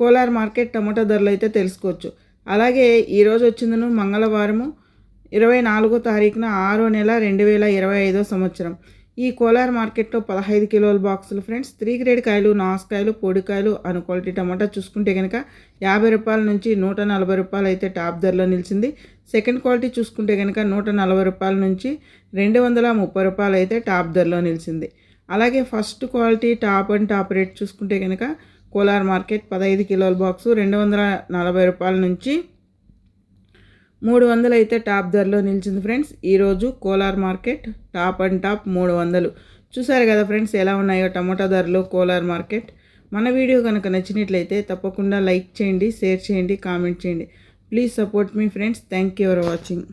Kolar market టమాటా ధరలు అయితే తెలుసుకోవచ్చు. అలాగే ఈరోజు వచ్చిందను మంగళవారము ఇరవై నాలుగో తారీఖున ఆరో నెల రెండు వేల ఇరవై ఐదో సంవత్సరం. ఈ కోలార్ మార్కెట్లో పదహైదు కిలోల బాక్సులు ఫ్రెండ్స్ త్రీ గ్రేడ్ కాయలు నాసుకాయలు పొడికాయలు అను క్వాలిటీ టమాటా చూసుకుంటే కనుక యాభై రూపాయల నుంచి నూట నలభై రూపాయలు అయితే టాప్ ధరలో నిలిచింది. సెకండ్ క్వాలిటీ చూసుకుంటే కనుక నూట నలభై రూపాయల నుంచి రెండు వందల ముప్పై రూపాయలు అయితే టాప్ ధరలో నిలిచింది. అలాగే first quality top and top rate చూసుకుంటే కనుక కోలార్ మార్కెట్ పదహైదు కిలోల బాక్సు రెండు వందల నలభై రూపాయల నుంచి మూడు వందలు అయితే టాప్ ధరలో నిలిచింది ఫ్రెండ్స్. ఈరోజు Kolar market top and top మూడు వందలు. చూసారు కదా ఫ్రెండ్స్ ఎలా ఉన్నాయో టమాటా ధరలు కోలార్ మార్కెట్. మన వీడియో కనుక నచ్చినట్లయితే తప్పకుండా లైక్ చేయండి షేర్ చేయండి కామెంట్ చేయండి. Please support me friends. Thank you for watching.